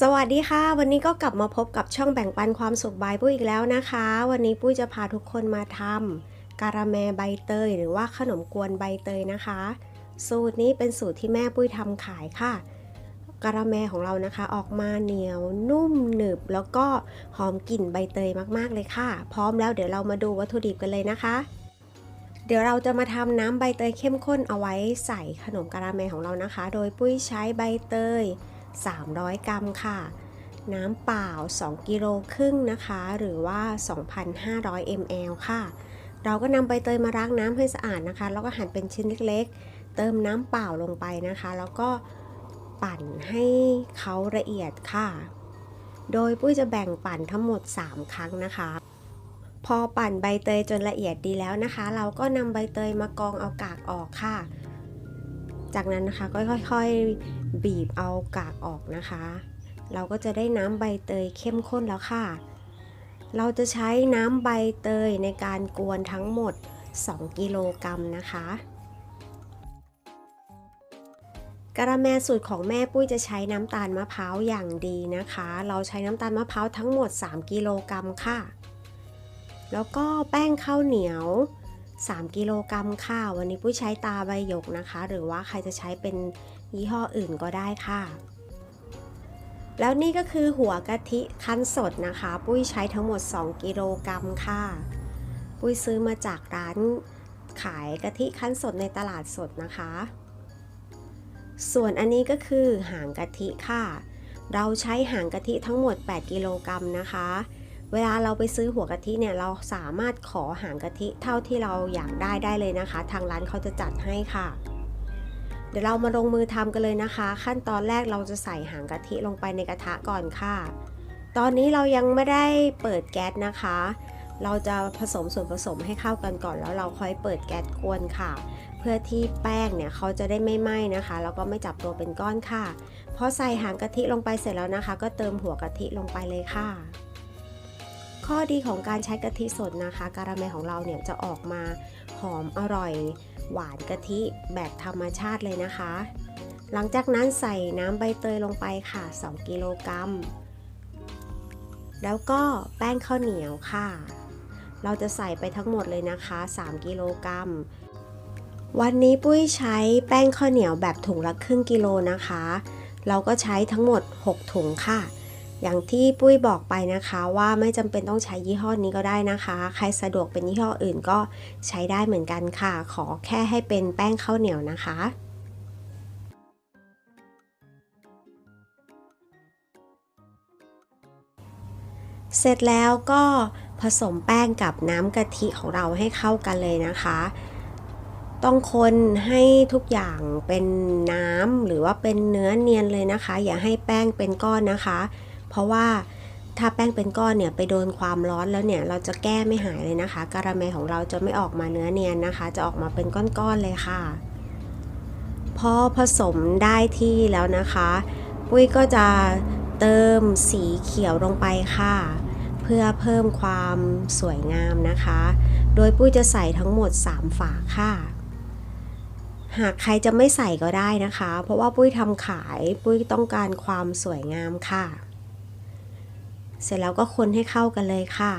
สวัสดีค่ะ วันนี้ก็กลับมาพบกับช่องแบ่งปันความสุขบายปุ้ยอีกแล้วนะคะ วันนี้ปุ้ยจะพาทุกคนมาทำการาเมใบเตย หรือว่าขนมกวนใบเตยนะคะ สูตรนี้เป็นสูตรที่แม่ปุ้ยทำขายค่ะการาเมของเรานะคะ ออกมาเหนียวนุ่มหนึบ แล้วก็หอมกลิ่นใบเตยมากๆเลยค่ะ พร้อมแล้วเดี๋ยวเรามาดูวัตถุดิบกันเลยนะคะ เดี๋ยวเราจะมาทำน้ำใบเตยเข้มข้นเอาไว้ใส่ขนมการาเมลของเรานะคะ โดยปุ้ยใช้ใบเตย 300 กรัมค่ะ น้ำเปล่า 2 กิโลครึ่งนะคะ หรือว่า 2,500 ml ค่ะ เราก็นำใบเตยมาล้างน้ำให้สะอาดนะคะ แล้วก็หั่นเป็นชิ้นเล็กๆ เติมน้ำเปล่าลงไปนะคะ แล้วก็ปั่นให้เขาละเอียดค่ะ โดยปุ้ยจะแบ่งปั่นทั้งหมด 3 ครั้งนะคะ พอปั่นใบเตยจนละเอียดดีแล้วนะคะ เราก็นำใบเตยมากรองเอากากออกค่ะ จากนั้นนะคะก็ค่อยๆบีบเอากากออกนะคะ เราก็จะได้น้ำใบเตยเข้มข้นแล้วค่ะ เราจะใช้น้ำใบเตยในการกวนทั้งหมด 2 กิโลกรัมนะคะกะระแมสูตรของแม่ปุ้ยจะใช้น้ำตาลมะพร้าวอย่างดีนะคะ เราใช้น้ำตาลมะพร้าวทั้งหมด 3 กิโลกรัมค่ะ แล้วก็แป้งข้าวเหนียว 3 กิโลกรัมค่ะ วันนี้ปุ้ยใช้ตาใบหยกนะคะ หรือว่าใครจะใช้เป็นยี่ห้ออื่นก็ได้ค่ะ แล้วนี่ก็คือหัวกะทิคั้นสดนะคะ ปุ้ยใช้ทั้งหมด 2 กิโลกรัมค่ะ ปุ้ยซื้อมาจากร้านขายกะทิคั้นสดในตลาดสดนะคะ ส่วนอันนี้ก็คือหางกะทิค่ะ เราใช้หางกะทิทั้งหมด 8 กิโลกรัมนะคะ เวลาเราไปซื้อหัวกะทิเนี่ยเราสามารถขอหางกะทิเท่าที่เราอยากได้ได้เลยนะคะ ทางร้านเขาจะจัดให้ค่ะ เดี๋ยวเรามาลงมือทำกันเลยนะคะ ขั้นตอนแรกเราจะใส่หางกะทิลงไปในกระทะก่อนค่ะ ตอนนี้เรายังไม่ได้เปิดแก๊สนะคะ เราจะผสมส่วนผสมให้เข้ากันก่อนแล้วเราค่อยเปิดแก๊สกวนค่ะ เพื่อที่แป้งเนี่ยเขาจะได้ไม่ไหม้นะคะแล้วก็ไม่จับตัวเป็นก้อนค่ะพอใส่หางกะทิลงไปเสร็จแล้วนะคะ ก็เติมหัวกะทิลงไปเลยค่ะ ข้อดีของการใช้กะทิสดนะคะ การาเมของเราเนี่ยจะออกมาหอมอร่อย หวานกะทิแบบธรรมชาติเลยนะคะ หลังจากนั้นใส่น้ำใบเตยลงไปค่ะ 2 กิโลกรัมแล้วก็แป้งข้าวเหนียวค่ะ เราจะใส่ไปทั้งหมดเลยนะคะ 3 กิโลกรัมวันนี้ปุ้ยใช้แป้งข้าวเหนียวแบบถุงละครึ่งกิโลนะคะ เราก็ใช้ทั้งหมด 6 ถุงค่ะ อย่างที่ปุ้ยบอกไปนะคะว่าไม่จำเป็นต้องใช้ยี่ห้อนี้ก็ได้นะคะ ใครสะดวกเป็นยี่ห้ออื่นก็ใช้ได้เหมือนกันค่ะ ขอแค่ให้เป็นแป้งข้าวเหนียวนะคะเสร็จแล้วก็ผสมแป้งกับน้ำกะทิของเราให้เข้ากันเลยนะคะ ต้องคนให้ทุกอย่างเป็นน้ำหรือว่าเป็นเนื้อเนียนเลยนะคะ อย่าให้แป้งเป็นก้อนนะคะ เพราะว่าถ้าแป้งเป็นก้อนเนี่ยไปโดนความร้อนแล้วเนี่ยเราจะแก้ไม่หายเลยนะคะ การาเมลของเราจะไม่ออกมาเนื้อเนียนนะคะ จะออกมาเป็นก้อนๆเลยค่ะ พอผสมได้ที่แล้วนะคะ ปุ้ยก็จะเติมสีเขียวลงไปค่ะ เพื่อเพิ่มความสวยงามนะคะ โดยปุ้ยจะใส่ทั้งหมด 3 ฝาค่ะ หากใครจะไม่ใส่ก็ได้นะคะ เพราะว่าปุ้ยทำขายปุ้ยต้องการความสวยงามค่ะ เสร็จแล้วก็คนให้เข้ากันเลยค่ะ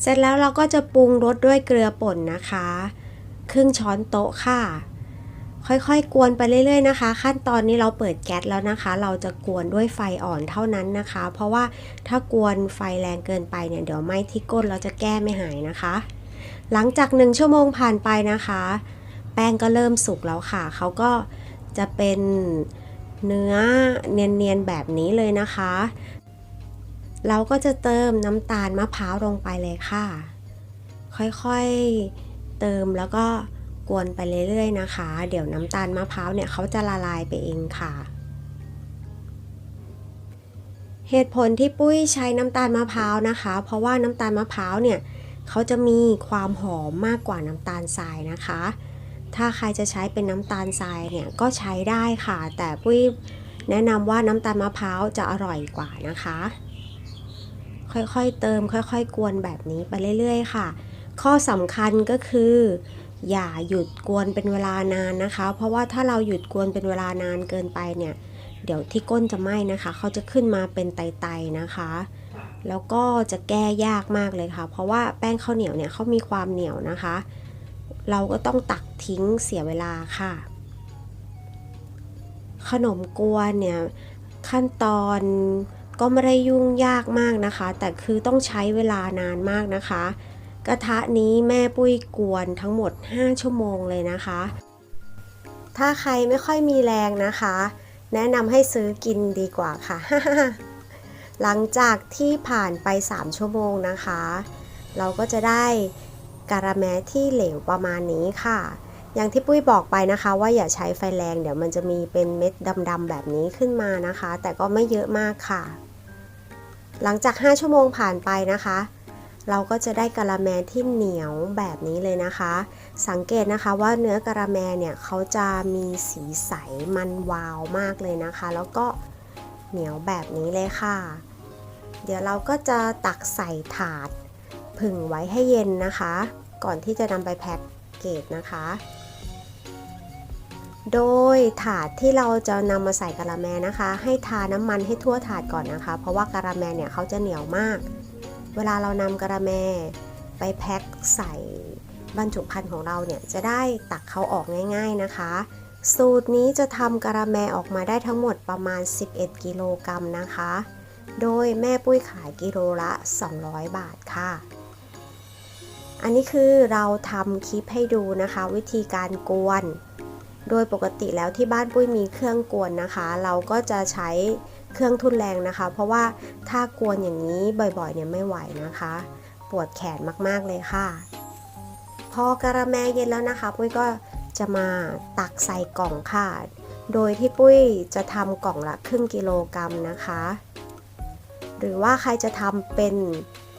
เสร็จแล้วเราก็จะปรุงรสด้วยเกลือป่นนะคะ ครึ่งช้อนโต๊ะค่ะ ค่อยๆ กวนไปเรื่อยๆนะคะ ขั้นตอนนี้เราเปิดแก๊สแล้วนะคะ เราจะกวนด้วยไฟอ่อนเท่านั้นนะคะ เพราะว่าถ้ากวนไฟแรงเกินไปเนี่ยเดี๋ยวไหม้ที่ก้นเราจะแก้ไม่หายนะคะ หลังจากหนึ่งชั่วโมงผ่านไปนะคะ แป้งก็เริ่มสุกแล้วค่ะเขาก็จะเป็น เนื้อเนียนๆแบบนี้เลยนะคะ เราก็จะเติมน้ำตาลมะพร้าวลงไปเลยค่ะ ค่อยๆเติมแล้วก็กวนไปเรื่อยๆนะคะ เดี๋ยวน้ำตาลมะพร้าวเนี่ยเขาจะละลายไปเองค่ะ เหตุผลที่ปุ้ยใช้น้ำตาลมะพร้าวนะคะ เพราะว่าน้ำตาลมะพร้าวเนี่ยเขาจะมีความหอมมากกว่าน้ำตาลทรายนะคะ ถ้าใครจะใช้เป็นน้ำตาลทรายเนี่ยก็ใช้ได้ค่ะ แต่ปุ้ยแนะนำว่าน้ำตาลมะพร้าวจะอร่อยกว่านะคะ ค่อยๆเติมค่อยๆ กวนแบบนี้ไปเรื่อยๆ ค่ะ ข้อสำคัญก็คือ อย่าหยุดกวนเป็นเวลานานนะคะ เพราะว่าถ้าเราหยุดกวนเป็นเวลานานเกินไปเนี่ย เดี๋ยวที่ก้นจะไหม้นะคะ เขาจะขึ้นมาเป็นไตๆนะคะ แล้วก็จะแก้ยากมากเลยค่ะ เพราะว่าแป้งข้าวเหนียวเนี่ยเขามีความเหนียวนะคะ เราก็ต้องตักทิ้งเสียเวลาค่ะ ขนมกวนเนี่ยขั้นตอนก็ไม่ได้ยุ่งยากมากนะคะ แต่คือต้องใช้เวลานานมากนะคะ กระทะนี้แม่ปุ้ยกวนทั้งหมด 5 ชั่วโมงเลยนะคะ ถ้าใครไม่ค่อยมีแรงนะคะ แนะนำให้ซื้อกินดีกว่าค่ะ หลังจากที่ผ่านไป 3 ชั่วโมงนะคะ เราก็จะได้ การาแมที่เหลวประมาณนี้ค่ะ อย่างที่ปุ้ยบอกไปนะคะ ว่าอย่าใช้ไฟแรง เดี๋ยวมันจะมีเป็นเม็ดดำๆแบบนี้ขึ้นมานะคะ แต่ก็ไม่เยอะมากค่ะ หลังจาก 5 ชั่วโมงผ่านไปนะคะ เราก็จะได้กะละแมที่เหนียวแบบนี้เลยนะคะ สังเกตนะคะว่าเนื้อกะละแมเนี่ยเขาจะมีสีใสมันวาวมากเลยนะคะ แล้วก็เหนียวแบบนี้เลยค่ะ เดี๋ยวเราก็จะตักใส่ถาดผึ่งไว้ให้เย็นนะคะ ก่อนที่จะนำไปแพ็คเกจนะคะ โดยถาดที่เราจะนำมาใส่กะละแมนะคะ ให้ทาน้ำมันให้ทั่วถาดก่อนนะคะ เพราะว่ากะละแมเนี่ยเขาจะเหนียวมาก เวลาเรานำกะละแมไปแพ็คใส่บรรจุภัณฑ์ของเราเนี่ยจะได้ตักเขาออกง่าย ๆนะคะ สูตรนี้จะทำกะละแมออกมาได้ทั้งหมดประมาณ 11 กิโลกรัมนะคะ โดยแม่ปุ้ยขายกิโลละ 200 บาทค่ะ อันนี้คือเราทำคลิปให้ดูนะคะ วิธีการกวน โดยปกติแล้วที่บ้านปุ้ยมีเครื่องกวนนะคะ เราก็จะใช้เครื่องทุนแรงนะคะ เพราะว่าถ้ากวนอย่างนี้บ่อยๆเนี่ยไม่ไหวนะคะ ปวดแขนมากๆเลยค่ะ พอกระแมเย็นแล้วนะคะ ปุ้ยก็จะมาตักใส่กล่องค่ะ โดยที่ปุ้ยจะทำกล่องละครึ่งกิโลกรัมนะคะ หรือว่าใครจะทำเป็น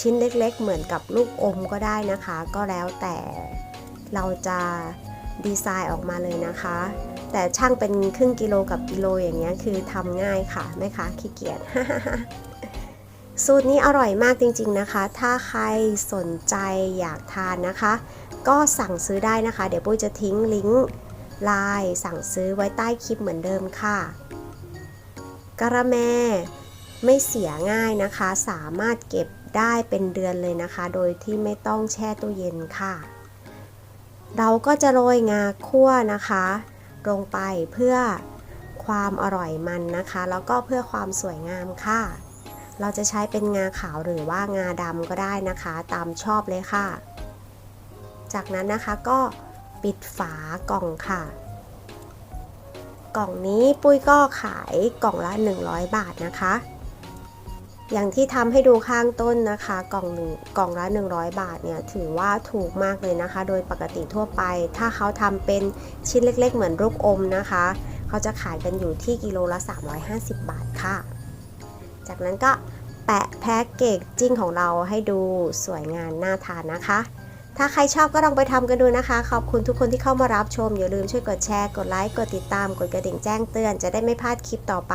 ชิ้นเล็กๆ เหมือนกับลูกอมก็ได้นะคะ ก็แล้วแต่เราจะดีไซน์ออกมาเลยนะคะ แต่ช่างเป็นครึ่งกิโลกับกิโลอย่างเงี้ยคือทำง่ายค่ะแม่ค้าขี้เกียจสูตรนี้อร่อยมากจริง ๆนะคะ ถ้าใครสนใจอยากทานนะคะ ก็สั่งซื้อได้นะคะ เดี๋ยวปุ้ยจะทิ้งลิงก์ไลน์สั่งซื้อไว้ใต้คลิปเหมือนเดิมค่ะกระแมไม่เสียง่ายนะคะ สามารถเก็บ ได้เป็นเดือนเลยนะคะ โดยที่ไม่ต้องแช่ตู้เย็นค่ะ เราก็จะโรยงาคั่วนะคะ ลงไปเพื่อความอร่อยมันนะคะ แล้วก็เพื่อความสวยงามค่ะ เราจะใช้เป็นงาขาวหรือว่างาดำก็ได้นะคะ ตามชอบเลยค่ะ จากนั้นนะคะก็ปิดฝากล่องค่ะ กล่องนี้ปุ้ยก็ขายกล่องละ 100 บาทนะคะ อย่างที่ทำให้ดูข้างต้นนะคะกล่องหนึ่งกล่องละ 100 บาทเนี่ยถือว่าถูกมากเลยนะคะ โดยปกติทั่วไป ถ้าเขาทำเป็นชิ้นเล็กๆ เหมือนลูกอมนะคะ เขาจะขายกันอยู่ที่กิโลละ 350 บาทค่ะ จากนั้นก็แปะแพ็กเกจจิ้งของเราให้ดูสวยงามน่าทานนะคะ ถ้าใครชอบก็ลองไปทำกันดูนะคะ ขอบคุณทุกคนที่เข้ามารับชม อย่าลืมช่วยกดแชร์ กดไลค์ กดติดตาม กดกระดิ่งแจ้งเตือน จะได้ไม่พลาดคลิปต่อไป